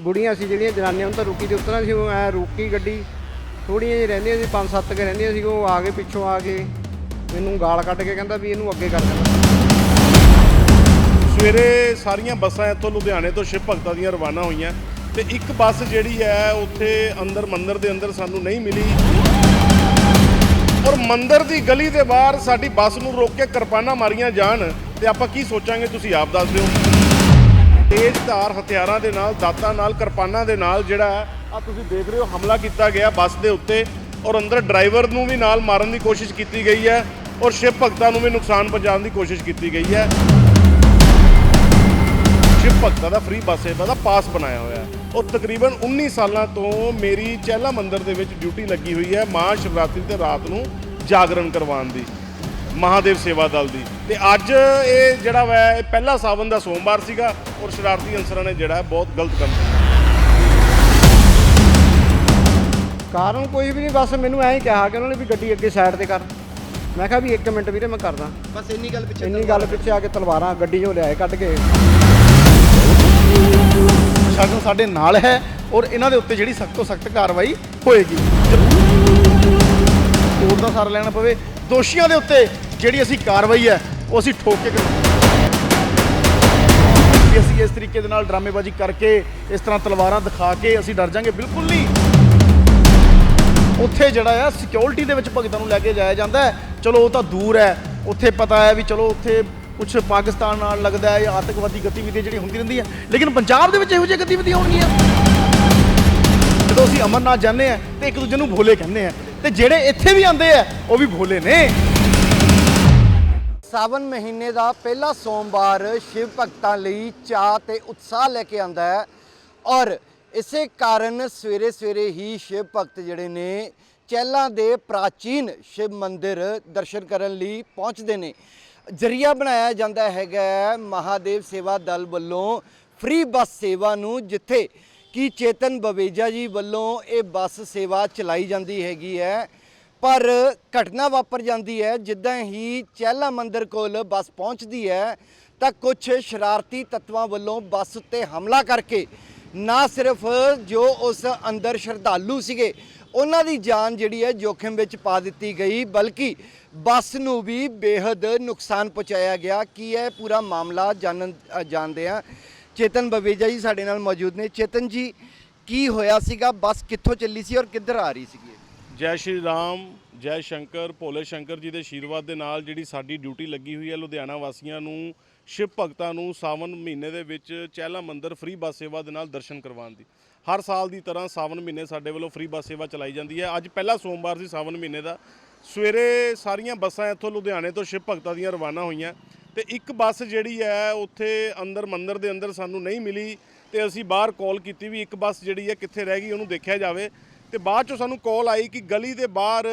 ਬੁੜੀਆਂ ਸੀ ਜਿਹੜੀਆਂ ਜਨਾਨੀਆਂ ਉਹਨਾਂ ਤਾਂ ਰੁਕੀ ਤੇ ਉਤਰਾਂ ਸੀ, ਉਹ ਐ ਰੁਕੀ ਗੱਡੀ। ਥੋੜੀਆਂ ਜਿਹੀ ਰਹਿੰਦੀਆਂ ਸੀ, ਪੰਜ ਸੱਤ ਕੇ ਰਹਿੰਦੀਆਂ ਸੀ, ਉਹ ਆ ਕੇ ਪਿੱਛੋਂ ਆ ਕੇ, ਮੈਨੂੰ ਗਾਲ ਕੱਢ ਕੇ ਕਹਿੰਦਾ ਵੀ ਇਹਨੂੰ ਅੱਗੇ ਕਰ ਦੇਣਾ। ਸਵੇਰੇ ਸਾਰੀਆਂ ਬੱਸਾਂ ਇੱਥੋਂ ਲੁਧਿਆਣੇ ਤੋਂ ਸ਼ਿਵ ਭਗਤਾਂ ਦੀਆਂ ਰਵਾਨਾ ਹੋਈਆਂ ਤੇ ਇੱਕ ਬੱਸ ਜਿਹੜੀ ਹੈ, ਉੱਥੇ ਅੰਦਰ ਮੰਦਰ ਦੇ ਅੰਦਰ ਸਾਨੂੰ ਨਹੀਂ ਮਿਲੀ। ਔਰ ਮੰਦਰ ਦੀ ਗਲੀ ਦੇ ਬਾਹਰ ਸਾਡੀ ਬੱਸ ਨੂੰ ਰੋਕ ਕੇ ਕਿਰਪਾਨਾਂ ਮਾਰੀਆਂ ਜਾਣ ਤੇ ਆਪਾਂ ਕੀ ਸੋਚਾਂਗੇ, ਤੁਸੀਂ ਆਪ ਦੱਸ ਦਿਓ। ਤੇਜ਼ ਧਾਰ ਹਥਿਆਰਾਂ ਦੇ ਨਾਲ, ਦਾਤਾਂ ਨਾਲ, ਕਿਰਪਾਨਾਂ ਦੇ ਨਾਲ ਜਿਹੜਾ ਆ ਤੁਸੀਂ ਦੇਖ ਰਹੇ ਹੋ, ਹਮਲਾ ਕੀਤਾ ਗਿਆ ਬੱਸ ਦੇ ਉੱਤੇ ਔਰ ਅੰਦਰ ਡਰਾਈਵਰ ਨੂੰ ਵੀ ਨਾਲ ਮਾਰਨ ਦੀ ਕੋਸ਼ਿਸ਼ ਕੀਤੀ ਗਈ ਹੈ ਔਰ ਸ਼ਿਵ ਭਗਤਾਂ ਨੂੰ ਵੀ ਨੁਕਸਾਨ ਪਹੁੰਚਾਉਣ ਦੀ ਕੋਸ਼ਿਸ਼ ਕੀਤੀ ਗਈ ਹੈ। ਸ਼ਿਵ ਭਗਤਾਂ ਦਾ ਫ੍ਰੀ ਬੱਸ ਸੇਵਾ ਦਾ ਪਾਸ ਬਣਾਇਆ ਹੋਇਆ ਹੈ। ਔਰ ਤਕਰੀਬਨ 19 ਸਾਲਾਂ ਤੋਂ ਮੇਰੀ ਚਹਿਲਾ ਮੰਦਿਰ ਦੇ ਵਿੱਚ ਡਿਊਟੀ ਲੱਗੀ ਹੋਈ ਹੈ ਮਹਾ ਸ਼ਿਵਰਾਤਰੀ ਤੇ ਰਾਤ ਨੂੰ ਜਾਗਰਣ ਕਰਵਾਉਣ ਦੀ। ਮਹਾਦੇਵ ਸੇਵਾ ਦਲ ਦੀ। ਤੇ ਅੱਜ ਇਹ ਜਿਹੜਾ ਵਾ ਇਹ ਪਹਿਲਾ ਸਾਵਨ ਦਾ ਸੋਮਵਾਰ ਸੀਗਾ ਔਰ ਸ਼ਰਾਰਤੀ ਅਨਸਰਾਂ ਨੇ ਜਿਹੜਾ ਬਹੁਤ ਗਲਤ ਕੰਮ ਕੀਤਾ। ਕਾਰਨ ਕੋਈ ਵੀ ਨਹੀਂ ਬਸ ਮੈਨੂੰ ਐਂ ਹੀ ਕਿਹਾ ਕਿ ਉਹਨਾਂ ਨੇ ਵੀ ਗੱਡੀ ਅੱਗੇ ਸਾਈਡ ਤੇ ਕਰ। ਮੈਂ ਕਿਹਾ ਵੀ 1 ਮਿੰਟ ਵੀਰੇ ਮੈਂ ਕਰਦਾ। ਬਸ ਇੰਨੀ ਗੱਲ ਪਿੱਛੇ ਇੰਨੀ ਗੱਲ ਪਿੱਛੇ ਆ ਕੇ ਤਲਵਾਰਾਂ ਗੱਡੀ 'ਚੋਂ ਲਿਆਏ ਕੱਢ ਕੇ। ਪ੍ਰਸ਼ਾਸਨ ਸਾਡੇ ਨਾਲ ਹੈ ਔਰ ਇਹਨਾਂ ਦੇ ਉੱਤੇ ਜਿਹੜੀ ਸਖਤ ਤੋਂ ਸਖਤ ਕਾਰਵਾਈ ਹੋਏਗੀ। ਕੋਰਟ ਦਾ ਸਾਰ ਲੈਣਾ ਪਵੇ ਦੋਸ਼ੀਆਂ ਦੇ ਉੱਤੇ ਜਿਹੜੀ ਅਸੀਂ ਕਾਰਵਾਈ ਹੈ, ਉਹ ਅਸੀਂ ਠੋਕ ਕੇ ਕਰਾਂਗੇ। ਕਿ ਅਸੀਂ ਇਸ ਤਰੀਕੇ ਦੇ ਨਾਲ ਡਰਾਮੇਬਾਜ਼ੀ ਕਰਕੇ, ਇਸ ਤਰ੍ਹਾਂ ਤਲਵਾਰਾਂ ਦਿਖਾ ਕੇ ਅਸੀਂ ਡਰ ਜਾਾਂਗੇ। ਬਿਲਕੁਲ ਨਹੀਂ। ਉੱਥੇ ਜਿਹੜਾ ਆ ਸਿਕਿਉਰਿਟੀ ਦੇ ਵਿੱਚ ਭਗਤਾਂ ਨੂੰ ਲੈ ਕੇ ਜਾਇਆ ਜਾਂਦਾ ਹੈ। ਚਲੋ, ਉਹ ਤਾਂ ਦੂਰ ਹੈ। ਉੱਥੇ ਪਤਾ ਹੈ ਵੀ ਚਲੋ, ਉੱਥੇ ਕੁਝ ਪਾਕਿਸਤਾਨ ਨਾਲ ਲੱਗਦਾ ਹੈ ਜਾਂ ਆਤੰਕਵਾਦੀ ਗਤੀਵਿਧੀਆਂ ਜਿਹੜੀਆਂ ਹੁੰਦੀ ਰਹਿੰਦੀਆਂ। ਲੇਕਿਨ ਪੰਜਾਬ ਦੇ ਵਿੱਚ ਇਹੋ ਜਿਹੀ ਗਤੀਵਿਧੀਆਂ ਹੋਣਗੀਆਂ। ਜਦੋਂ ਅਸੀਂ ਅਮਰਨਾਥ ਜਾਂਦੇ ਆ ਤੇ ਇੱਕ ਦੂਜੇ ਨੂੰ ਭੋਲੇ ਕਹਿੰਦੇ ਆ ਤੇ ਜਿਹੜੇ ਇੱਥੇ ਵੀ ਆਉਂਦੇ ਆ, ਉਹ ਵੀ ਭੋਲੇ ਨੇ। ਸਾਵਨ ਮਹੀਨੇ ਦਾ ਪਹਿਲਾ ਸੋਮਵਾਰ ਸ਼ਿਵ ਭਗਤਾਂ ਲਈ ਚਾਹ ਤੇ ਉਤਸ਼ਾਹ ਲੈ ਕੇ ਆਂਦਾ ਹੈ। ਔਰ ਇਸੇ ਕਾਰਨ ਸਵੇਰੇ ਸਵੇਰੇ ਹੀ ਸ਼ਿਵ ਭਗਤ ਜਿਹੜੇ ਨੇ, ਚਹਿਲਾਂ ਦੇ ਪ੍ਰਾਚੀਨ ਸ਼ਿਵ ਮੰਦਿਰ ਦਰਸ਼ਨ ਕਰਨ ਲਈ ਪਹੁੰਚਦੇ ਨੇ। ਜਰੀਆ ਬਣਾਇਆ ਜਾਂਦਾ ਹੈਗਾ ਮਹਾਦੇਵ ਸੇਵਾ ਦਲ ਵੱਲੋਂ ਫ੍ਰੀ ਬੱਸ ਸੇਵਾ ਨੂੰ ਜਿੱਥੇ ਕਿ ਚੇਤਨ ਬਵੇਜਾ ਜੀ ਵੱਲੋਂ ਇਹ ਬੱਸ ਸੇਵਾ ਚਲਾਈ ਜਾਂਦੀ ਹੈਗੀ ਹੈ? ਪਰ ਘਟਨਾ ਵਾਪਰ ਜਾਂਦੀ ਹੈ, ਜਿੱਦਾਂ ਹੀ ਚਹਿਲਾ ਮੰਦਰ ਕੋਲ ਬੱਸ ਪਹੁੰਚਦੀ ਹੈ, ਤਾਂ ਕੁਝ ਸ਼ਰਾਰਤੀ ਤੱਤਵਾਂ ਵੱਲੋਂ ਬੱਸ ਉੱਤੇ ਹਮਲਾ ਕਰਕੇ ਨਾ ਸਿਰਫ ਜੋ ਉਸ ਅੰਦਰ ਸ਼ਰਧਾਲੂ ਸੀਗੇ, ਉਹਨਾਂ ਦੀ ਜਾਨ ਜਿਹੜੀ ਹੈ ਜੋਖਿਮ ਵਿੱਚ ਪਾ ਦਿੱਤੀ ਗਈ, ਬਲਕਿ ਬੱਸ ਨੂੰ ਵੀ ਬੇਹੱਦ ਨੁਕਸਾਨ ਪਹੁੰਚਾਇਆ ਗਿਆ। ਕੀ ਹੈ ਪੂਰਾ ਮਾਮਲਾ ਜਾਣਨ ਜਾਣਦੇ ਆ? ਚੇਤਨ ਬਵੇਜਾ ਜੀ ਸਾਡੇ ਨਾਲ ਮੌਜੂਦ ਨੇ। ਚੇਤਨ ਜੀ, ਕੀ ਹੋਇਆ ਸੀਗਾ? ਬੱਸ ਕਿੱਥੋਂ ਚੱਲੀ ਸੀ ਔਰ ਕਿੱਧਰ ਆ ਰਹੀ ਸੀਗੀ? ਜੈ ਸ਼੍ਰੀ ਰਾਮ, ਜੈ ਸ਼ੰਕਰ, ਭੋਲੇ ਸ਼ੰਕਰ ਜੀ ਦੇ ਆਸ਼ੀਰਵਾਦ ਦੇ ਨਾਲ ਜਿਹੜੀ ਸਾਡੀ ਡਿਊਟੀ ਲੱਗੀ ਹੋਈ ਹੈ ਲੁਧਿਆਣਾ ਵਾਸੀਆਂ ਨੂੰ, ਸ਼ਿਵ ਭਗਤਾਂ ਨੂੰ ਸਾਵਨ ਮਹੀਨੇ ਦੇ ਵਿੱਚ ਚਹਿਲਾ ਮੰਦਿਰ ਫ੍ਰੀ ਬੱਸ ਸੇਵਾ ਦੇ ਨਾਲ ਦਰਸ਼ਨ ਕਰਵਾਉਣ ਦੀ। ਹਰ ਸਾਲ ਦੀ ਤਰ੍ਹਾਂ ਸਾਵਨ ਮਹੀਨੇ ਸਾਡੇ ਵੱਲੋਂ ਫ੍ਰੀ ਬੱਸ ਸੇਵਾ ਚਲਾਈ ਜਾਂਦੀ ਹੈ। ਅੱਜ ਪਹਿਲਾ ਸੋਮਵਾਰ ਸੀ ਸਾਵਨ ਮਹੀਨੇ ਦਾ। ਸਵੇਰੇ ਸਾਰੀਆਂ ਬੱਸਾਂ ਇੱਥੋਂ ਲੁਧਿਆਣੇ ਤੋਂ ਸ਼ਿਵ ਭਗਤਾਂ ਦੀਆਂ ਰਵਾਨਾ ਹੋਈਆਂ। ਤੇ ਇੱਕ ਬੱਸ ਜਿਹੜੀ ਹੈ ਉੱਥੇ ਅੰਦਰ ਮੰਦਰ ਦੇ ਅੰਦਰ ਸਾਨੂੰ ਨਹੀਂ ਮਿਲੀ ਤੇ ਅਸੀਂ ਬਾਹਰ ਕਾਲ ਕੀਤੀ ਵੀ ਇੱਕ ਬੱਸ ਜਿਹੜੀ ਹੈ ਕਿੱਥੇ ਰਹਿ ਗਈ ਉਹਨੂੰ ਦੇਖਿਆ ਜਾਵੇ। ਤੇ ਬਾਅਦ ਚੋਂ ਸਾਨੂੰ ਕਾਲ ਆਈ ਕਿ ਗਲੀ ਦੇ ਬਾਹਰ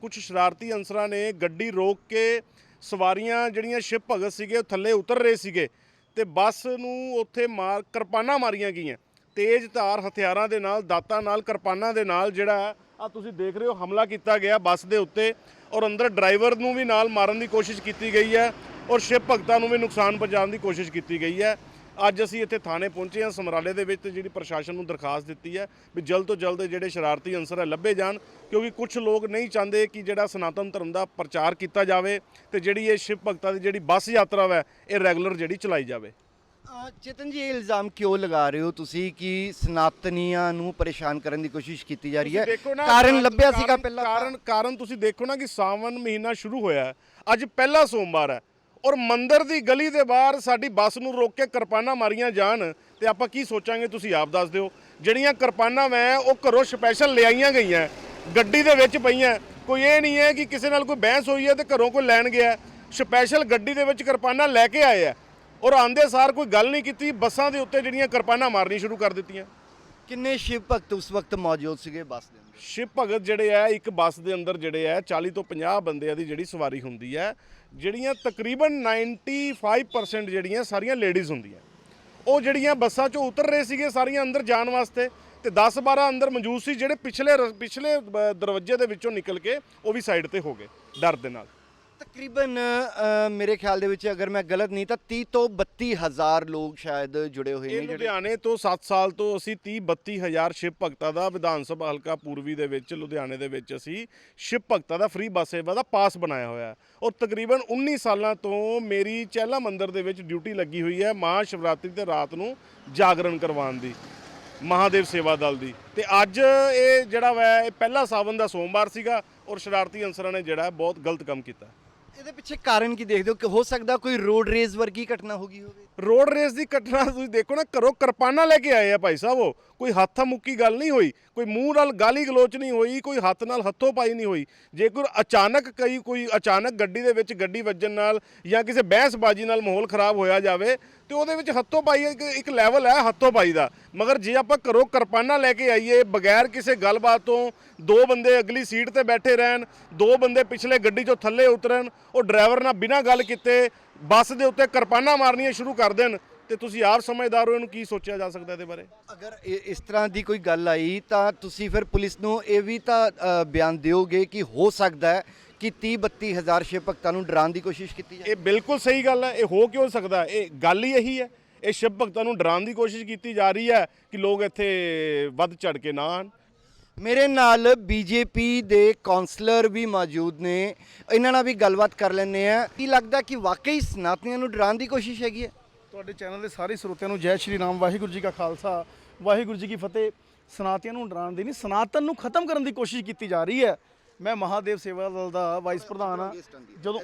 ਕੁਝ ਸ਼ਰਾਰਤੀ ਅਨਸਰਾਂ ਨੇ ਗੱਡੀ ਰੋਕ ਕੇ ਸਵਾਰੀਆਂ ਜਿਹੜੀਆਂ ਸ਼ਿਵ ਭਗਤ ਸੀਗੇ ਉਹ ਥੱਲੇ ਉਤਰ ਰਹੇ ਸੀਗੇ ਤੇ ਬੱਸ ਨੂੰ ਉੱਥੇ ਮਾਰ ਕਿਰਪਾਨਾਂ ਮਾਰੀਆਂ ਗਈਆਂ। ਤੇਜ਼ ਧਾਰ ਹਥਿਆਰਾਂ ਦੇ ਨਾਲ, ਦਾਤਾਂ ਨਾਲ, ਕਿਰਪਾਨਾਂ ਦੇ ਨਾਲ ਜਿਹੜਾ ਆ ਤੁਸੀਂ ਦੇਖ ਰਹੇ ਹੋ, ਹਮਲਾ ਕੀਤਾ ਗਿਆ ਬੱਸ ਦੇ ਉੱਤੇ ਔਰ ਅੰਦਰ ਡਰਾਈਵਰ ਨੂੰ ਵੀ ਨਾਲ ਮਾਰਨ ਦੀ ਕੋਸ਼ਿਸ਼ ਕੀਤੀ ਗਈ ਹੈ। ਔਰ ਸ਼ਿਵ ਭਗਤਾਂ ਨੂੰ ਵੀ ਨੁਕਸਾਨ ਪਹੁੰਚਾਉਣ ਦੀ ਕੋਸ਼ਿਸ਼ ਕੀਤੀ ਗਈ ਹੈ। ਅੱਜ ਅਸੀਂ ਇੱਥੇ ਥਾਣੇ ਪਹੁੰਚੇ ਹਾਂ। ਸਮਰਾਲੇ ਦੇ ਵਿੱਚ ਤੇ ਜਿਹੜੀ ਪ੍ਰਸ਼ਾਸਨ ਨੂੰ ਦਰਖਾਸਤ ਦਿੱਤੀ ਹੈ ਵੀ ਜਲਦ ਤੋਂ ਜਲਦ ਜਿਹੜੇ ਸ਼ਰਾਰਤੀ ਅਨਸਰ ਹੈ ਲੱਭੇ ਜਾਣ ਕਿਉਂਕਿ ਕੁਝ ਲੋਕ ਨਹੀਂ ਚਾਹੁੰਦੇ ਕਿ ਜਿਹੜਾ ਸਨਾਤਨ ਧਰਮ ਦਾ ਪ੍ਰਚਾਰ ਕੀਤਾ ਜਾਵੇ ਤੇ ਜਿਹੜੀ ਇਹ ਸ਼ਿਵ ਭਗਤਾਂ ਦੀ ਜਿਹੜੀ ਬੱਸ ਯਾਤਰਾ ਹੈ ਇਹ ਰੈਗੂਲਰ ਜਿਹੜੀ ਚਲਾਈ ਜਾਵੇ। ਚੇਤਨ ਜੀ ਇਹ ਇਲਜ਼ਾਮ ਕਿਉਂ ਲਗਾ ਰਹੇ ਹੋ ਤੁਸੀਂ ਕਿ ਸਨਾਤਨੀਆਂ ਨੂੰ ਪਰੇਸ਼ਾਨ ਕਰਨ ਦੀ ਕੋਸ਼ਿਸ਼ ਕੀਤੀ ਜਾ ਰਹੀ ਹੈ? ਕਾਰਨ ਲੱਭਿਆ ਸੀਗਾ ਪਹਿਲਾਂ ਕਾਰਨ ਕਾਰਨ ਤੁਸੀਂ ਦੇਖੋ ਨਾ ਕਿ ਸਾਵਨ ਮਹੀਨਾ ਸ਼ੁਰੂ ਹੋਇਆ। ਅੱਜ ਪਹਿਲਾ ਸੋਮਵਾਰ ਹੈ। ਔਰ ਮੰਦਿਰ ਦੀ ਗਲੀ ਦੇ ਬਾਹਰ ਸਾਡੀ ਬੱਸ ਨੂੰ ਰੋਕ ਕੇ ਕਿਰਪਾਨਾਂ ਮਾਰੀਆਂ ਜਾਣ ਤੇ ਆਪਾਂ ਕੀ ਸੋਚਾਂਗੇ ਤੁਸੀਂ ਆਪ ਦੱਸ ਦਿਓ। ਜਿਹੜੀਆਂ ਕਿਰਪਾਨਾਂ ਮੈਂ ਉਹ ਘਰੋਂ ਸਪੈਸ਼ਲ ਲਿਆਈਆਂ ਗਈਆਂ, ਗੱਡੀ ਦੇ ਵਿੱਚ ਪਈਆਂ। ਕੋਈ ਇਹ ਨਹੀਂ ਹੈ ਕਿ ਕਿਸੇ ਨਾਲ ਕੋਈ ਬਹਿਸ ਹੋਈ ਹੈ ਤੇ ਘਰੋਂ ਕੋਈ ਲੈਣ ਗਿਆ ਸਪੈਸ਼ਲ ਗੱਡੀ ਦੇ ਵਿੱਚ ਕਿਰਪਾਨਾਂ ਲੈ ਕੇ ਆਏ ਆ ਔਰ ਆਂਦੇ ਸਾਰ ਕੋਈ ਗੱਲ ਨਹੀਂ ਕੀਤੀ, ਬੱਸਾਂ ਦੇ ਉੱਤੇ ਜਿਹੜੀਆਂ ਕਿਰਪਾਨਾਂ ਮਾਰਨੀ ਸ਼ੁਰੂ ਕਰ ਦਿੱਤੀਆਂ। ਕਿੰਨੇ ਸ਼ਿਵ ਭਗਤ ਉਸ ਵਕਤ ਮੌਜੂਦ ਸੀਗੇ ਬੱਸ ਦੇ ਅੰਦਰ? ਸ਼ਿਵ ਭਗਤ ਜਿਹੜੇ ਆ, ਇੱਕ ਬੱਸ ਦੇ ਅੰਦਰ ਜਿਹੜੇ ਆ 40 ਤੋਂ 50 ਬੰਦਿਆਂ ਦੀ ਜਿਹੜੀ ਸਵਾਰੀ ਹੁੰਦੀ ਹੈ ਜਿਹੜੀਆਂ ਤਕਰੀਬਨ 95% ਜਿਹੜੀਆਂ ਸਾਰੀਆਂ ਲੇਡੀਜ਼ ਹੁੰਦੀਆਂ। ਉਹ ਜਿਹੜੀਆਂ ਬੱਸਾਂ 'ਚੋਂ ਉਤਰ ਰਹੇ ਸੀਗੇ ਸਾਰੀਆਂ ਅੰਦਰ ਜਾਣ ਵਾਸਤੇ ਤੇ 10 12 ਅੰਦਰ ਮੌਜੂਦ ਸੀ, ਜਿਹੜੇ ਪਿਛਲੇ ਰ- ਪਿਛਲੇ ਦਰਵਾਜ਼ੇ ਦੇ ਵਿੱਚੋਂ ਨਿਕਲ ਕੇ ਉਹ ਵੀ ਸਾਈਡ ਤੇ ਹੋ ਗਏ, ਡਰ ਦੇ ਨਾਲ। ਤਕਰੀਬਨ ਅ, ਮੇਰੇ ਖਿਆਲ ਦੇ ਵਿੱਚ ਅਗਰ ਮੈਂ ਗਲਤ ਨਹੀਂ ਤਾਂ 30 ਤੋਂ 32 ਹਜ਼ਾਰ ਲੋਕ ਸ਼ਾਇਦ ਜੁੜੇ ਹੋਏ ਇਹ ਨੇ ਜਿਹੜੇ ਲੁਧਿਆਣੇ ਤੋਂ 7 ਸਾਲ ਤੋਂ ਅਸੀਂ 30 32 ਹਜ਼ਾਰ ਸ਼ਿਵ ਭਗਤਾਂ ਦਾ ਵਿਧਾਨ ਸਭਾ ਹਲਕਾ ਪੂਰਬੀ ਦੇ ਵਿੱਚ ਲੁਧਿਆਣੇ ਦੇ ਵਿੱਚ ਅਸੀਂ ਸ਼ਿਵ ਭਗਤਾਂ ਦਾ ਫ੍ਰੀ ਬੱਸ ਸੇਵਾ ਦਾ ਪਾਸ ਬਣਾਇਆ ਹੋਇਆ ਹੈ। ਔਰ ਤਕਰੀਬਨ 19 ਸਾਲਾਂ ਤੋਂ ਮੇਰੀ ਚਹਿਲਾ ਮੰਦਿਰ ਦੇ ਵਿੱਚ ਡਿਊਟੀ ਲੱਗੀ ਹੋਈ ਹੈ ਮਹਾ ਸ਼ਿਵਰਾਤਰੀ ਤੇ ਰਾਤ ਨੂੰ ਜਾਗਰਣ ਕਰਵਾਉਣ ਦੀ ਮਹਾਦੇਵ ਸੇਵਾ ਦਲ ਦੀ। ਤੇ ਅੱਜ ਇਹ ਜਿਹੜਾ ਵਾ ਇਹ ਪਹਿਲਾ ਸਾਵਨ ਦਾ ਸੋਮਵਾਰ ਸੀਗਾ ਔਰ ਸ਼ਰਾਰਤੀ ਅਨਸਰਾਂ ਨੇ ਜਿਹੜਾ ਹੈ ਬਹੁਤ ਗਲਤ ਕੰਮ ਕੀਤਾ। ਇਹਦੇ ਪਿੱਛੇ ਕਾਰਨ ਕੀ ਦੇਖਦੇ ਹੋ? ਕਿ ਹੋ ਸਕਦਾ ਕੋਈ ਰੋਡ ਰੇਸ ਵਰਗੀ ਘਟਨਾ ਹੋ ਗਈ ਹੋਵੇ। ਰੋਡ ਰੇਸ ਦੀ ਘਟਨਾ ਤੁਸੀਂ ਦੇਖੋ ਨਾ, ਘਰੋਂ ਕਿਰਪਾਨਾਂ ਲੈ ਕੇ ਆਏ ਆ ਭਾਈ ਸਾਹਿਬ ਉਹ। ਕੋਈ ਹੱਥਾਂ ਮੁੱਕੀ ਗੱਲ ਨਹੀਂ ਹੋਈ, ਕੋਈ ਮੂੰਹ ਨਾਲ ਗਾਲੀ ਗਲੋਚ ਨਹੀਂ ਹੋਈ, ਕੋਈ ਹੱਥ ਨਾਲ ਹੱਥੋਂ ਪਾਈ ਨਹੀਂ ਹੋਈ। ਜੇਕਰ ਅਚਾਨਕ ਕਈ ਕੋਈ ਅਚਾਨਕ ਗੱਡੀ ਦੇ ਵਿੱਚ ਗੱਡੀ ਵੱਜਣ ਨਾਲ ਜਾਂ ਕਿਸੇ ਬਹਿਸਬਾਜ਼ੀ ਨਾਲ ਮਾਹੌਲ ਖਰਾਬ ਹੋਇਆ ਜਾਵੇ, ਤੇ ਉਹਦੇ ਵਿੱਚ ਹੱਥੋਂ ਪਾਈ ਇੱਕ ਇੱਕ ਲੈਵਲ ਹੈ ਹੱਥੋਂ ਪਾਈ ਦਾ। ਮਗਰ ਜੇ ਆਪਾਂ ਘਰੋਂ ਕਿਰਪਾਨਾਂ ਲੈ ਕੇ ਆਈਏ, ਬਗੈਰ ਕਿਸੇ ਗੱਲਬਾਤ ਤੋਂ ਦੋ ਬੰਦੇ ਅਗਲੀ ਸੀਟ ਤੇ ਬੈਠੇ ਰਹਿਣ, ਦੋ ਬੰਦੇ ਪਿਛਲੇ ਗੱਡੀ ਚੋਂ ਥੱਲੇ ਉਤਰਨ, ਉਹ ਡਰਾਈਵਰ ਨਾਲ ਬਿਨਾਂ ਗੱਲ ਕੀਤੇ ਬੱਸ ਦੇ ਉੱਤੇ ਕਿਰਪਾਨਾਂ ਮਾਰਨੀਆਂ ਸ਼ੁਰੂ ਕਰ ਦੇਣ ਤੇ ਤੁਸੀਂ ਆਪ ਸਮਝਦਾਰ ਹੋ ਇਹਨੂੰ ਕੀ ਸੋਚਿਆ ਜਾ ਸਕਦਾ ਇਹਦੇ ਬਾਰੇ? ਅਗਰ ਇਹ- ਇਸ ਤਰ੍ਹਾਂ ਦੀ ਕੋਈ ਗੱਲ ਆਈ ਤਾਂ ਤੁਸੀਂ ਫਿਰ ਪੁਲਿਸ ਨੂੰ ਇਹ ਵੀ ਤਾਂ ਅ, ਬਿਆਨ ਦਿਓਗੇ ਕਿ ਹੋ ਸਕਦਾ ਹੈ ਕਿ 30 32 ਹਜ਼ਾਰ ਸ਼ਿਵ ਭਗਤਾਂ ਨੂੰ ਡਰਾਉਣ ਦੀ ਕੋਸ਼ਿਸ਼ ਕੀਤੀ ਜਾਏ। ਇਹ ਬਿਲਕੁਲ ਸਹੀ ਗੱਲ ਹੈ। ਇਹ ਹੋ ਕਿਉਂ ਸਕਦਾ? ਹੈ? ਇਹ ਗੱਲ ਹੀ ਇਹੀ ਹੈ। ਇਹ ਸ਼ਿਵ ਭਗਤਾਂ ਨੂੰ ਡਰਾਉਣ ਦੀ ਕੋਸ਼ਿਸ਼ ਕੀਤੀ ਜਾ ਰਹੀ ਹੈ ਕਿ ਲੋਕ ਇੱਥੇ ਵੱਧ ਚੜ ਕੇ ਨਾ ਆਉਣ। ਮੇਰੇ ਨਾਲ ਬੀਜੇਪੀ ਦੇ ਕਾਉਂਸਲਰ ਵੀ ਮੌਜੂਦ ਨੇ। ਇਹਨਾਂ ਨਾਲ ਵੀ ਗੱਲਬਾਤ ਕਰ ਲੈਂਦੇ ਆ ਕੀ ਲੱਗਦਾ ਕਿ ਵਾਕਈ ਸਨਾਤਨੀਆਂ ਨੂੰ ਡਰਾਉਣ ਦੀ ਕੋਸ਼ਿਸ਼ ਹੈਗੀ ਹੈ? ਤੁਹਾਡੇ ਚੈਨਲ ਦੇ ਸਾਰੇ ਸਰੋਤਿਆਂ ਨੂੰ ਜੈ ਸ਼੍ਰੀ ਰਾਮ ਵਾਹਿਗੁਰੂ ਜੀ ਕਾ ਖਾਲਸਾ ਵਾਹਿਗੁਰੂ ਜੀ ਕੀ ਫਤਿਹ। ਸਨਾਤਨੀਆਂ ਨੂੰ ਡਰਾਉਣ ਦੀ ਨਹੀਂ ਸਨਾਤਨ ਨੂੰ ਖਤਮ ਕਰਨ ਦੀ ਕੋਸ਼ਿਸ਼ ਕੀਤੀ ਜਾ ਰਹੀ ਹੈ। ਮੈਂ ਮਹਾਦੇਵ ਸੇਵਾ ਦਲ ਦਾ ਵਾਈਸ ਪ੍ਰਧਾਨ ਆ ਜਦੋਂ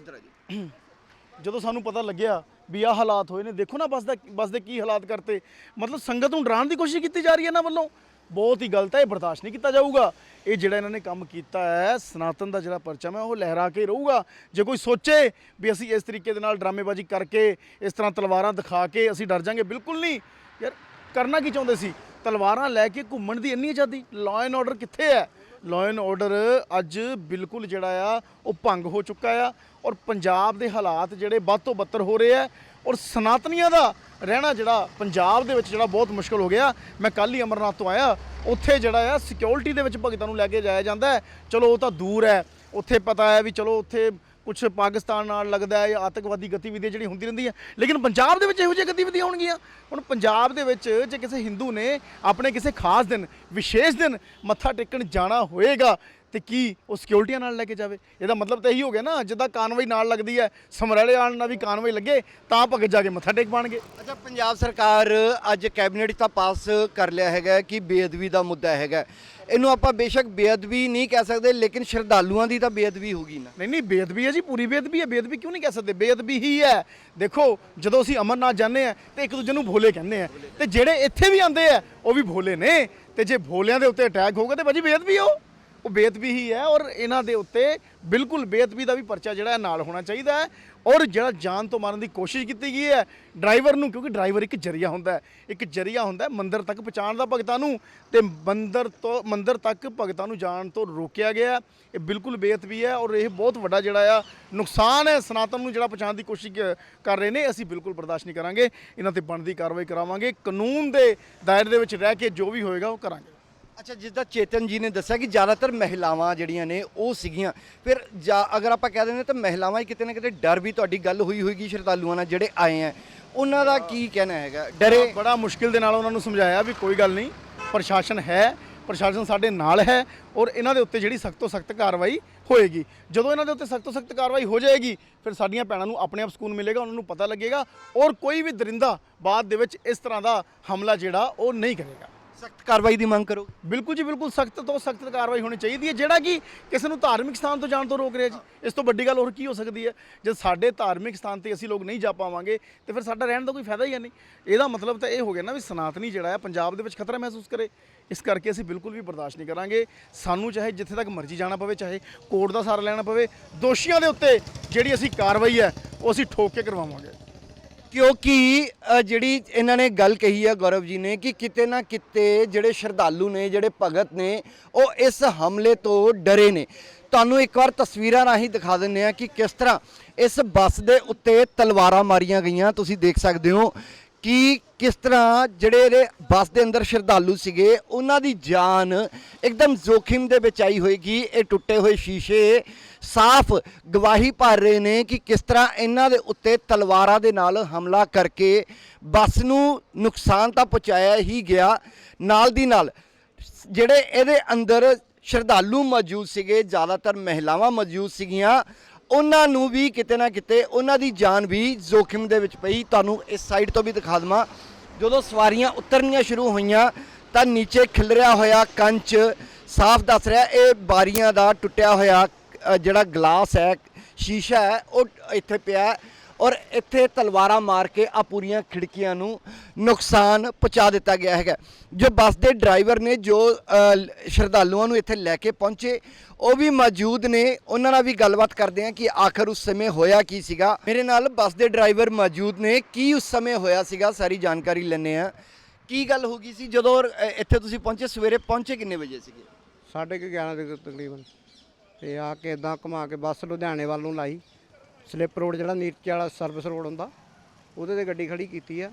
ਜਦੋਂ ਸਾਨੂੰ ਪਤਾ ਲੱਗਿਆ ਵੀ ਆਹ ਹਾਲਾਤ ਹੋਏ ਨੇ ਦੇਖੋ ਨਾ ਬੱਸ ਦਾ ਬੱਸ ਦੇ ਕੀ ਹਾਲਾਤ ਕਰਤੇ। ਮਤਲਬ ਸੰਗਤ ਨੂੰ ਡਰਾਉਣ ਦੀ ਕੋਸ਼ਿਸ਼ ਕੀਤੀ ਜਾ ਰਹੀ ਹੈ ਇਹਨਾਂ ਵੱਲੋਂ। ਬਹੁਤ ਹੀ ਗਲਤ ਹੈ, ਇਹ ਬਰਦਾਸ਼ਤ ਨਹੀਂ ਕੀਤਾ ਜਾਊਗਾ। ਇਹ ਜਿਹੜਾ ਇਹਨਾਂ ਨੇ ਕੰਮ ਕੀਤਾ ਹੈ, ਸਨਾਤਨ ਦਾ ਜਿਹੜਾ ਪਰਚਮ ਹੈ ਉਹ ਲਹਿਰਾ ਕੇ ਰਹੂਗਾ। ਜੇ ਕੋਈ ਸੋਚੇ ਵੀ ਅਸੀਂ ਇਸ ਤਰੀਕੇ ਦੇ ਨਾਲ ਡਰਾਮੇਬਾਜ਼ੀ ਕਰਕੇ, ਇਸ ਤਰ੍ਹਾਂ ਤਲਵਾਰਾਂ ਦਿਖਾ ਕੇ ਅਸੀਂ ਡਰ ਜਾਾਂਗੇ, ਬਿਲਕੁਲ ਨਹੀਂ। ਯਾਰ, ਕਰਨਾ ਕੀ ਚਾਹੁੰਦੇ ਸੀ? ਤਲਵਾਰਾਂ ਲੈ ਕੇ ਘੁੰਮਣ ਦੀ ਇੰਨੀ ਆਜ਼ਾਦੀ? ਲਾਅ ਐਂਡ ਆਰਡਰ ਕਿੱਥੇ ਹੈ? ਲਾਅ ਐਂਡ ਆਰਡਰ ਅੱਜ ਬਿਲਕੁਲ ਜਿਹੜਾ ਆ, ਉਹ ਭੰਗ ਹੋ ਚੁੱਕਾ ਆ। ਔਰ ਪੰਜਾਬ ਦੇ ਹਾਲਾਤ ਜਿਹੜੇ ਵੱਧ ਤੋਂ ਬੱਤਰ ਹੋ ਰਹੇ ਆ, ਔਰ ਸਨਾਤਨੀਆਂ ਦਾ ਰਹਿਣਾ ਜਿਹੜਾ ਪੰਜਾਬ ਦੇ ਵਿੱਚ ਜਿਹੜਾ ਬਹੁਤ ਮੁਸ਼ਕਲ ਹੋ ਗਿਆ। ਮੈਂ ਕੱਲ ਹੀ ਅਮਰਨਾਥ ਤੋਂ ਆਇਆ। ਉੱਥੇ ਜਿਹੜਾ ਆ ਸਿਕਿਉਰਿਟੀ ਦੇ ਵਿੱਚ ਭਗਤਾਂ ਨੂੰ ਲੈ ਕੇ ਜਾਇਆ ਜਾਂਦਾ ਹੈ। ਚਲੋ, ਉਹ ਤਾਂ ਦੂਰ ਹੈ। ਉੱਥੇ ਪਤਾ ਹੈ ਵੀ ਚਲੋ, ਉੱਥੇ ਕੁਝ ਪਾਕਿਸਤਾਨ ਨਾਲ ਲੱਗਦਾ ਹੈ ਜਾਂ ਆਤੰਕਵਾਦੀ ਗਤੀਵਿਧੀਆਂ ਜਿਹੜੀ ਹੁੰਦੀ ਰਹਿੰਦੀ ਹੈ ਲੇਕਿਨ ਪੰਜਾਬ ਦੇ ਵਿੱਚ ਇਹੋ ਜਿਹੀ ਗਤੀਵਿਧੀਆਂ ਹੋਣਗੀਆਂ। ਹੁਣ ਪੰਜਾਬ ਦੇ ਵਿੱਚ ਜੇ ਕਿਸੇ ਹਿੰਦੂ ਨੇ ਆਪਣੇ ਕਿਸੇ ਖਾਸ ਦਿਨ, ਵਿਸ਼ੇਸ਼ ਦਿਨ ਮੱਥਾ ਟੇਕਣ ਜਾਣਾ ਹੋਏਗਾ ਤੇ ਕੀ ਉਹ ਸਿਕਿਉਰਿਟੀਆਂ ਨਾਲ ਲੈ ਕੇ ਜਾਵੇ? ਇਹਦਾ ਮਤਲਬ ਤਾਂ ਇਹੀ ਹੋ ਗਿਆ ਨਾ ਜਿੱਦਾਂ ਕਾਨਵਾਈ ਨਾਲ ਲੱਗਦੀ ਹੈ ਸਮਰਾਲੇ ਆਣ ਨਾਲ ਵੀ ਕਾਨਵਾਈ ਲੱਗੇ ਤਾਂ ਭਗਤ ਜਾ ਕੇ ਮੱਥਾ ਟੇਕ ਪਾਣਗੇ। ਅੱਛਾ ਪੰਜਾਬ ਸਰਕਾਰ ਅੱਜ ਕੈਬਨਿਟ ਤਾਂ ਪਾਸ ਕਰ ਲਿਆ ਹੈਗਾ ਕਿ ਬੇਅਦਬੀ ਦਾ ਮੁੱਦਾ ਹੈਗਾ। ਇਹਨੂੰ ਆਪਾਂ ਬੇਸ਼ੱਕ ਬੇਅਦਬੀ ਨਹੀਂ ਕਹਿ ਸਕਦੇ ਲੇਕਿਨ ਸ਼ਰਧਾਲੂਆਂ ਦੀ ਤਾਂ ਬੇਅਦਬੀ ਹੋਗੀ ਨਾ। ਨਹੀਂ ਨਹੀਂ ਬੇਅਦਬੀ ਹੈ ਜੀ ਪੂਰੀ ਬੇਅਦਬੀ ਹੈ। ਬੇਅਦਬੀ ਕਿਉਂ ਨਹੀਂ ਕਹਿ ਸਕਦੇ? ਬੇਅਦਬੀ ਹੀ ਹੈ। ਦੇਖੋ ਜਦੋਂ ਅਸੀਂ ਅਮਰਨਾਥ ਜਾਂਦੇ ਆ ਤੇ ਇੱਕ ਦੂਜੇ ਨੂੰ ਭੋਲੇ ਕਹਿੰਦੇ ਆ ਤੇ ਜਿਹੜੇ ਇੱਥੇ ਵੀ ਆਉਂਦੇ ਆ ਉਹ ਵੀ ਭੋਲੇ ਨੇ। ਤੇ ਜੇ ਭੋਲਿਆਂ ਦੇ ਉੱਤੇ ਅਟੈਕ ਹੋਊਗਾ ਤੇ ਭਾਜੀ ਬੇਅਦਬੀ ਹੋ ਉਹ ਬੇਅਦਬੀ ਹੀ ਹੈ ਔਰ ਇਹਨਾਂ ਦੇ ਉੱਤੇ ਬਿਲਕੁਲ ਬੇਅਦਬੀ ਦਾ ਵੀ ਪਰਚਾ ਜਿਹੜਾ ਨਾਲ ਹੋਣਾ ਚਾਹੀਦਾ ਹੈ ਔਰ ਜਿਹੜਾ ਜਾਨ ਤੋਂ ਮਾਰਨ ਦੀ ਕੋਸ਼ਿਸ਼ ਕੀਤੀ ਗਈ ਹੈ ਡਰਾਈਵਰ ਨੂੰ, ਕਿਉਂਕਿ ਡਰਾਈਵਰ ਇੱਕ ਜਰੀਆ ਹੁੰਦਾ ਹੈ, ਇੱਕ ਜਰੀਆ ਹੁੰਦਾ ਹੈ ਮੰਦਿਰ ਤੱਕ ਪਹੁੰਚਾਉਣ ਦਾ ਭਗਤਾਂ ਨੂੰ ਤੇ ਮੰਦਰ ਤੋਂ, ਮੰਦਰ ਤੱਕ ਭਗਤਾਂ ਨੂੰ ਜਾਣ ਤੋਂ ਰੋਕਿਆ ਗਿਆ ਇਹ ਬਿਲਕੁਲ ਬੇਅਦਬੀ ਹੈ ਔਰ ਇਹ ਬਹੁਤ ਵੱਡਾ ਜਿਹੜਾ ਆ ਨੁਕਸਾਨ ਹੈ, ਸਨਾਤਨ ਨੂੰ ਜਿਹੜਾ ਪਹੁੰਚਾਉਣ ਦੀ ਕੋਸ਼ਿਸ਼ ਕਰ ਰਹੇ ਨੇ, ਅਸੀਂ ਬਿਲਕੁਲ ਬਰਦਾਸ਼ਤ ਨਹੀਂ ਕਰਾਂਗੇ। ਇਹਨਾਂ ਤੇ ਬਣਦੀ ਕਾਰਵਾਈ ਕਰਾਵਾਂਗੇ। ਕਾਨੂੰਨ ਦੇ ਦਾਇਰੇ ਦੇ ਵਿੱਚ ਰਹਿ ਕੇ ਜੋ ਵੀ ਹੋਏਗਾ ਉਹ ਕਰਾਂਗੇ। ਅੱਛਾ, ਜਿੱਦਾਂ ਚੇਤਨ ਜੀ ਨੇ ਦੱਸਿਆ ਕਿ ਜ਼ਿਆਦਾਤਰ ਮਹਿਲਾਵਾਂ ਜਿਹੜੀਆਂ ਨੇ ਉਹ ਸੀਗੀਆਂ। ਫਿਰ ਜਾ, ਅਗਰ ਆਪਾਂ ਕਹਿ ਦਿੰਦੇ ਤਾਂ ਮਹਿਲਾਵਾਂ ਹੀ ਕਿਤੇ ਨਾ ਕਿਤੇ ਡਰ ਵੀ ਤੁਹਾਡੀ ਗੱਲ ਹੋਈ ਹੋਏਗੀ ਸ਼ਰਧਾਲੂਆਂ ਨਾਲ ਜਿਹੜੇ ਆਏ ਆ ਉਹਨਾਂ ਦਾ ਕੀ ਕਹਿਣਾ ਹੈਗਾ? ਡਰੇ ਬੜਾ ਮੁਸ਼ਕਿਲ ਦੇ ਨਾਲ ਉਹਨਾਂ ਨੂੰ ਸਮਝਾਇਆ ਵੀ ਕੋਈ ਗੱਲ ਨਹੀਂ, ਪ੍ਰਸ਼ਾਸਨ ਹੈ, ਪ੍ਰਸ਼ਾਸਨ ਸਾਡੇ ਨਾਲ ਹੈ ਔਰ ਇਹਨਾਂ ਦੇ ਉੱਤੇ ਜਿਹੜੀ ਸਖਤ ਤੋਂ ਸਖਤ ਕਾਰਵਾਈ ਹੋਏਗੀ। ਜਦੋਂ ਇਹਨਾਂ ਦੇ ਉੱਤੇ ਸਖਤ ਤੋਂ ਸਖਤ ਕਾਰਵਾਈ ਹੋ ਜਾਏਗੀ, ਫਿਰ ਸਾਡੀਆਂ ਭੈਣਾਂ ਨੂੰ ਆਪਣੇ ਆਪ ਸਕੂਨ ਮਿਲੇਗਾ, ਉਹਨਾਂ ਨੂੰ ਪਤਾ ਲੱਗੇਗਾ ਔਰ ਕੋਈ ਵੀ ਦਰਿੰਦਾ ਬਾਅਦ ਦੇ ਵਿੱਚ ਇਸ ਤਰ੍ਹਾਂ ਦਾ ਹਮਲਾ ਜਿਹੜਾ ਉਹ ਨਹੀਂ ਕਰੇਗਾ। ਸਖਤ ਕਾਰਵਾਈ ਦੀ ਮੰਗ ਕਰੋ। ਬਿਲਕੁਲ ਜੀ, ਬਿਲਕੁਲ ਸਖਤ ਤੋਂ ਸਖਤ ਕਾਰਵਾਈ ਹੋਣੀ ਚਾਹੀਦੀ ਹੈ। ਜਿਹੜਾ ਕਿ ਕਿਸੇ ਨੂੰ ਧਾਰਮਿਕ ਸਥਾਨ ਤੋਂ ਜਾਣ ਤੋਂ ਰੋਕ ਰਿਹਾ ਜੀ, ਇਸ ਤੋਂ ਵੱਡੀ ਗੱਲ ਹੋਰ ਕੀ ਹੋ ਸਕਦੀ ਹੈ? ਜੇ ਸਾਡੇ ਧਾਰਮਿਕ ਸਥਾਨ ਤੇ ਅਸੀਂ ਲੋਕ ਨਹੀਂ ਜਾ ਪਾਵਾਂਗੇ, ਤੇ ਫਿਰ ਸਾਡਾ ਰਹਿਣ ਦਾ ਕੋਈ ਫਾਇਦਾ ਹੀ ਹੈ ਨਹੀਂ। ਇਹਦਾ ਮਤਲਬ ਤਾਂ ਇਹ ਹੋ ਗਿਆ ਨਾ ਵੀ ਸਨਾਤਨੀ ਜਿਹੜਾ ਹੈ, ਪੰਜਾਬ ਦੇ ਵਿੱਚ ਖਤਰਾ ਮਹਿਸੂਸ ਕਰੇ। ਇਸ ਕਰਕੇ ਅਸੀਂ ਬਿਲਕੁਲ ਵੀ ਬਰਦਾਸ਼ਤ ਨਹੀਂ ਕਰਾਂਗੇ। ਸਾਨੂੰ ਚਾਹੇ ਜਿੱਥੇ ਤੱਕ ਮਰਜ਼ੀ ਜਾਣਾ ਪਵੇ, ਚਾਹੇ ਕੋਰਟ ਦਾ ਸਹਾਰਾ ਲੈਣਾ ਪਵੇ, ਦੋਸ਼ੀਆਂ ਦੇ ਉੱਤੇ ਜਿਹੜੀ ਅਸੀਂ ਕਾਰਵਾਈ ਹੈ, ਉਹ ਅਸੀਂ ਠੋਕ ਕੇ ਕਰਵਾਵਾਂਗੇ। ਕਿਉਂਕਿ ਅ, ਜਿਹੜੀ ਇਹਨਾਂ ਨੇ ਗੱਲ ਕਹੀ ਹੈ ਗੌਰਵ ਜੀ ਨੇ ਕਿ ਕਿਤੇ ਨਾ ਕਿਤੇ ਜਿਹੜੇ ਸ਼ਰਧਾਲੂ ਨੇ ਜਿਹੜੇ ਭਗਤ ਨੇ ਉਹ ਇਸ ਹਮਲੇ ਤੋਂ ਡਰੇ ਨੇ। ਤੁਹਾਨੂੰ ਇੱਕ ਵਾਰ ਤਸਵੀਰਾਂ ਰਾਹੀਂ ਦਿਖਾ ਦਿੰਨੇ ਆ ਕਿ ਕਿਸ ਤਰ੍ਹਾਂ ਇਸ ਬੱਸ ਦੇ ਉੱਤੇ ਤਲਵਾਰਾਂ ਮਾਰੀਆਂ ਗਈਆਂ। ਤੁਸੀਂ ਦੇਖ ਸਕਦੇ ਹੋ ਕਿ, ਕਿਸ ਤਰ੍ਹਾਂ ਜਿਹੜੇ ਇਹਦੇ ਬੱਸ ਦੇ ਅੰਦਰ ਸ਼ਰਧਾਲੂ ਸੀਗੇ, ਉਹਨਾਂ ਦੀ ਜਾਨ ਇੱਕਦਮ ਜ਼ੋਖਿਮ ਦੇ ਵਿੱਚ ਆਈ ਹੋਏਗੀ, ਇਹ ਟੁੱਟੇ ਹੋਏ ਸ਼ੀਸ਼ੇ ਸਾਫ਼ ਗਵਾਹੀ ਭਰ ਰਹੇ ਨੇ ਕਿ ਕਿਸ ਤਰ੍ਹਾਂ ਇਹਨਾਂ ਦੇ ਉੱਤੇ ਤਲਵਾਰਾਂ ਦੇ ਨਾਲ ਹਮਲਾ ਕਰਕੇ ਬੱਸ ਨੂੰ ਨੁਕਸਾਨ ਤਾਂ ਪਹੁੰਚਾਇਆ ਹੀ ਗਿਆ, ਨਾਲ ਦੀ ਨਾਲ ਜਿਹੜੇ ਇਹਦੇ ਅੰਦਰ ਸ਼ਰਧਾਲੂ ਮੌਜੂਦ ਸੀਗੇ, ਜ਼ਿਆਦਾਤਰ ਮਹਿਲਾਵਾਂ ਮੌਜੂਦ ਸੀਗੀਆਂ ਉਹਨਾਂ ਨੂੰ ਵੀ ਕਿਤੇ ਨਾ ਕਿਤੇ ਉਹਨਾਂ ਦੀ ਜਾਨ ਵੀ ਜ਼ੋਖਿਮ ਦੇ ਵਿੱਚ ਪਈ। ਤੁਹਾਨੂੰ ਇਸ ਸਾਈਡ ਤੋਂ ਵੀ ਦਿਖਾ ਦਵਾਂ। ਜਦੋਂ ਸਵਾਰੀਆਂ ਉਤਰਨੀਆਂ ਸ਼ੁਰੂ ਹੋਈਆਂ, ਤਾਂ ਨੀਚੇ ਖਿਲਰਿਆ ਹੋਇਆ ਕੰਚ ਸਾਫ਼ ਦੱਸ ਰਿਹਾ, ਇਹ ਬਾਰੀਆਂ ਦਾ ਟੁੱਟਿਆ ਹੋਇਆ ਜਿਹੜਾ ਗਲਾਸ ਹੈ, ਸ਼ੀਸ਼ਾ ਹੈ, ਉਹ ਇੱਥੇ ਪਿਆ। ਔਰ ਇੱਥੇ ਤਲਵਾਰਾਂ ਮਾਰ ਕੇ ਆ ਪੂਰੀਆਂ ਖਿੜਕੀਆਂ ਨੂੰ ਨੁਕਸਾਨ ਪਹੁੰਚਾ ਦਿੱਤਾ ਗਿਆ ਹੈਗਾ। ਜੋ ਬੱਸ ਦੇ ਡਰਾਈਵਰ ਨੇ, ਜੋ ਸ਼ਰਧਾਲੂਆਂ ਨੂੰ ਇੱਥੇ ਲੈ ਕੇ ਪਹੁੰਚੇ, ਉਹ ਵੀ ਮੌਜੂਦ ਨੇ। ਉਹਨਾਂ ਨਾਲ ਵੀ ਗੱਲਬਾਤ ਕਰਦੇ ਹਾਂ ਕਿ ਆਖਰ ਉਸ ਸਮੇਂ ਹੋਇਆ ਕੀ ਸੀਗਾ। ਮੇਰੇ ਨਾਲ ਬੱਸ ਦੇ ਡਰਾਈਵਰ ਮੌਜੂਦ ਨੇ। ਕੀ ਉਸ ਸਮੇਂ ਹੋਇਆ ਸੀਗਾ, ਸਾਰੀ ਜਾਣਕਾਰੀ ਲੈਣੇ ਆ ਕੀ ਗੱਲ ਹੋ ਗਈ ਸੀ? ਜਦੋਂ ਇੱਥੇ ਤੁਸੀਂ ਪਹੁੰਚੇ, ਸਵੇਰੇ ਪਹੁੰਚੇ ਕਿੰਨੇ ਵਜੇ ਸੀਗੇ? ਸਾਢੇ ਕੁ 11 ਦੇ ਤਕਰੀਬਨ। ਤੇ ਆ ਕੇ ਇਦਾਂ ਘੁਮਾ ਕੇ ਬੱਸ ਲੁਧਿਆਣੇ ਵੱਲ ਨੂੰ ਲਾਈ। ਸਲਿੱਪ ਰੋਡ ਜਿਹੜਾ ਨੀਰਚ ਵਾਲਾ ਸਰਵਿਸ ਰੋਡ ਹੁੰਦਾ, ਉਹਦੇ ਤੇ ਗੱਡੀ ਖੜੀ ਕੀਤੀ ਆ।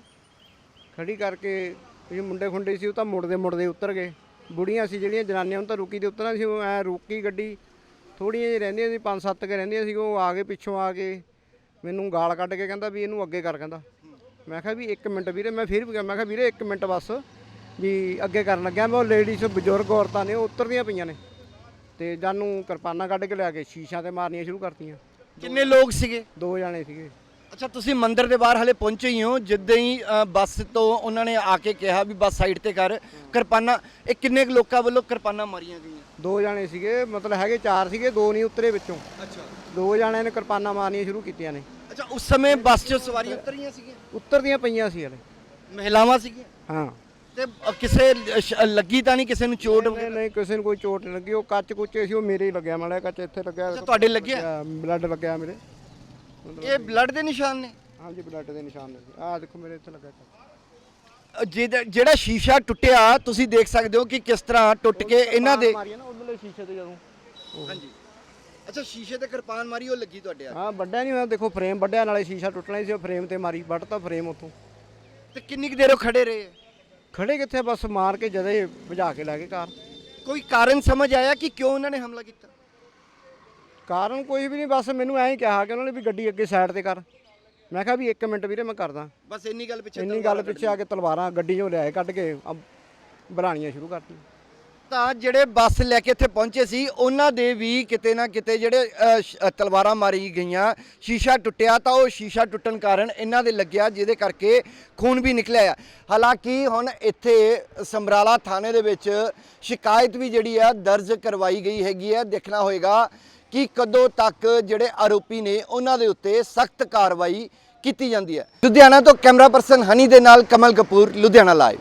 ਖੜੀ ਕਰਕੇ ਇਹ ਮੁੰਡੇ ਖੁੰਡੇ ਸੀ, ਉਹ ਤਾਂ ਮੁੜਦੇ ਮੁੜਦੇ ਉਤਰ ਗਏ। ਬੁੜੀਆਂ ਸੀ ਜਿਹੜੀਆਂ, ਜਨਾਨੀਆਂ ਉਹ ਤਾਂ ਰੁਕੀ ਤੇ ਉਤਰਨਾ ਸੀ, ਉਹ ਐ ਰੁਕੀ ਗੱਡੀ। ਥੋੜੀਆਂ ਜਿਹੀ ਰਹਿੰਦੀਆਂ ਸੀ, ਪੰਜ ਸੱਤ ਕੇ ਰਹਿੰਦੀਆਂ ਸੀ, ਉਹ ਆ ਗਏ ਪਿੱਛੋਂ ਆ ਕੇ। ਮੈਨੂੰ ਗਾਲ ਕੱਢ ਕੇ ਕਹਿੰਦਾ ਵੀ ਇਹਨੂੰ ਅੱਗੇ ਕਰ ਕਹਿੰਦਾ। ਮੈਂ ਕਿਹਾ ਵੀ 1 ਮਿੰਟ ਵੀਰੇ, ਮੈਂ ਫਿਰ ਵੀ ਕਿਹਾ, ਮੈਂ ਕਿਹਾ ਵੀਰੇ 1 ਮਿੰਟ ਬਸ, ਵੀ ਅੱਗੇ ਕਰਨ ਲੱਗਿਆ। ਮੈਂ ਉਹ ਲੇਡੀਜ਼ ਬਜ਼ੁਰਗ ਔਰਤਾਂ ਨੇ, ਉਹ ਉਤਰਦੀਆਂ ਪਈਆਂ ਨੇ। ਤੇ ਜਾਨੂੰ ਕਿਰਪਾਨਾਂ ਕੱਢ ਕੇ ਲਿਆ ਕੇ ਸ਼ੀਸ਼ਾ ਤੇ ਮਾਰਨੀਆਂ ਸ਼ੁਰੂ ਕਰਤੀਆਂ। ਕਿੰਨੇ ਲੋਕ ਸੀਗੇ? ਦੋ ਜਾਣੇ ਸੀਗੇ। ਅੱਛਾ ਤੁਸੀਂ ਮੰਦਿਰ ਦੇ ਬਾਹਰ ਹਲੇ ਪਹੁੰਚੇ ਹੀ ਹੋ ਜਿੱਦਾਂ ਹੀ ਅ, ਬੱਸ ਤੋਂ ਉਹਨਾਂ ਨੇ ਆ ਕੇ ਕਿਹਾ ਵੀ ਬੱਸ ਸਾਈਡ ਤੇ ਕਰ। ਕਿਰਪਾਨਾਂ ਇਹ ਕਿੰਨੇ ਕੁ ਲੋਕਾਂ ਵੱਲੋਂ ਕਿਰਪਾਨਾਂ ਮਾਰੀਆਂ ਗਈਆਂ? ਦੋ ਜਾਣੇ ਸੀਗੇ ਮਤਲਬ ਹੈਗੇ ਚਾਰ ਸੀਗੇ ਦੋ ਨਹੀਂ ਉਤਰੇ ਵਿੱਚੋਂ। ਅੱਛਾ। ਦੋ ਜਾਣਿਆਂ ਨੇ ਕਿਰਪਾਨਾਂ ਮਾਰਨੀਆਂ ਸ਼ੁਰੂ ਕੀਤੀਆਂ ਨੇ। ਅੱਛਾ ਉਸ ਸਮੇਂ ਬੱਸ 'ਚ ਸਵਾਰੀਆਂ ਉਤਰੀਆਂ ਸੀਗੀਆਂ? ਉਤਰਦੀਆਂ ਪਈਆਂ ਸੀ ਹਲੇ। ਮਹਿਲਾਵਾਂ ਸੀਗੀਆਂ? ਹਾਂ। ਤੇ ਅ, ਕਿਸੇ ਲ- ਸ਼- ਲੱਗੀ ਤਾਂ ਨਹੀਂ ਕਿਸੇ ਨੂੰ ਚੋਟ ਨਹੀਂ ਨਹੀਂ ਕਿਸੇ ਨੂੰ ਕੋਈ ਚੋਟ ਨਹੀਂ ਲੱਗੀ। ਉਹ ਕੱਚ ਕੁੱਚੇ ਸੀ ਉਹ ਮੇਰੇ ਹੀ ਲੱਗਿਆ ਮਾੜਾ ਕੱਚ ਇੱਥੇ ਲੱਗਿਆ। ਅੱਛਾ, ਤੁਹਾਡੇ ਲੱਗਿਆ? ਬਲੱਡ ਲੱਗਿਆ ਮੇਰੇ। ਇਹ ਬਲੱਡ ਦੇ ਨਿਸ਼ਾਨ ਨੇ? ਹਾਂਜੀ ਬਲੱਡ ਦੇ ਨਿਸ਼ਾਨ ਨੇ। ਆਹ ਦੇਖੋ ਮੇਰੇ ਇੱਥੇ ਲੱਗਾ ਕੱਚ। ਅ, ਜਿਹਦਾ- ਜਿਹੜਾ ਸ਼ੀਸ਼ਾ ਟੁੱਟਿਆ ਤੁਸੀਂ ਦੇਖ ਸਕਦੇ ਹੋ ਕਿ ਕਿਸ ਤਰ੍ਹਾਂ ਟੁੱਟ ਕੇ ਇਹਨਾਂ ਦੇ ਮਾਰੀਆਂ ਨਾ ਉਧਰਲੇ ਸ਼ੀਸ਼ੇ ਤੇ ਜਦੋਂ। ਹਾਂਜੀ। ਅੱਛਾ ਸ਼ੀਸ਼ੇ ਤੇ ਕਿਰਪਾਨ ਮਾਰੀ ਉਹ ਲੱਗੀ ਤੁਹਾਡੇ ਆ ਹਾਂ ਵੱਡਿਆ ਨਹੀਂ ਹੋਇਆ ਦੇਖੋ ਫਰੇਮ ਵੱਡਿਆ ਨਾਲੇ ਸ਼ੀਸ਼ਾ ਟੁੱਟਣਾ ਹੀ ਸੀ ਉਹ ਫਰੇਮ ਤੇ ਮਾਰੀ ਵੱਢ ਤਾਂ ਫਰੇਮ ਉੱਥੋਂ। ਤੇ ਕਿੰਨੀ ਕੁ ਦੇਰ ਉਹ ਖੜੇ ਰਹੇ? ਖੜੇ ਕਿੱਥੇ ਬਸ ਮਾਰ ਕੇ ਜਦੇ ਭਜਾ ਕੇ ਲੈ ਗਏ ਕਾਰ। ਕੋਈ ਕਾਰਨ ਸਮਝ ਆਇਆ ਕਿ ਕਿਉਂ ਉਹਨਾਂ ਨੇ ਹਮਲਾ ਕੀਤਾ? ਕਾਰਨ ਕੋਈ ਵੀ ਨਹੀਂ ਬਸ ਮੈਨੂੰ ਐਂ ਹੀ ਕਿਹਾ ਕਿ ਉਹਨਾਂ ਨੇ ਵੀ ਗੱਡੀ ਅੱਗੇ ਸਾਈਡ ਤੇ ਕਰ। ਮੈਂ ਕਿਹਾ ਵੀ 1 ਮਿੰਟ ਵੀਰੇ ਮੈਂ ਕਰਦਾ। ਬਸ ਇੰਨੀ ਗੱਲ ਪਿੱਛੇ ਇੰਨੀ ਗੱਲ ਪਿੱਛੇ ਆ ਕੇ ਤਲਵਾਰਾਂ ਗੱਡੀ 'ਚੋਂ ਲਿਆਏ ਕੱਢ ਕੇ ਅਬ ਬਰਾਣੀਆਂ ਸ਼ੁਰੂ ਕਰਤੀਆਂ। ਤਾਂ ਜਿਹੜੇ ਬੱਸ ਲੈ ਕੇ ਇੱਥੇ ਪਹੁੰਚੇ ਸੀ ਉਹਨਾਂ ਦੇ ਵੀ ਕਿਤੇ ਨਾ ਕਿਤੇ ਜਿਹੜੇ ਅ, ਸ਼- ਅ, ਤਲਵਾਰਾਂ ਮਾਰੀ ਗਈਆਂ ਸ਼ੀਸ਼ਾ ਟੁੱਟਿਆ ਤਾਂ ਉਹ ਸ਼ੀਸ਼ਾ ਟੁੱਟਣ ਕਾਰਨ ਇਹਨਾਂ ਦੇ ਲੱਗਿਆ ਜਿਹਦੇ ਕਰਕੇ ਖੂਨ ਵੀ ਨਿਕਲਿਆ ਆ। ਹਾਲਾਂਕਿ ਹੁਣ ਇੱਥੇ ਸਮਰਾਲਾ ਥਾਣੇ ਦੇ ਵਿੱਚ ਸ਼ਿਕਾਇਤ ਵੀ ਜਿਹੜੀ ਆ ਦਰਜ ਕਰਵਾਈ ਗਈ ਹੈਗੀ ਹੈ ਦੇਖਣਾ ਹੋਏਗਾ ਕਿ ਕਦੋਂ ਤੱਕ ਜਿਹੜੇ ਆਰੋਪੀ ਨੇ ਉਹਨਾਂ ਦੇ ਉੱਤੇ ਸਖਤ ਕਾਰਵਾਈ ਕੀਤੀ ਜਾਂਦੀ ਹੈ ਲੁਧਿਆਣਾ ਤੋਂ ਕੈਮਰਾ ਪਰਸਨ ਹਨੀ ਦੇ ਨਾਲ ਕਮਲ ਕਪੂਰ ਲੁਧਿਆਣਾ ਲਾਈਵ।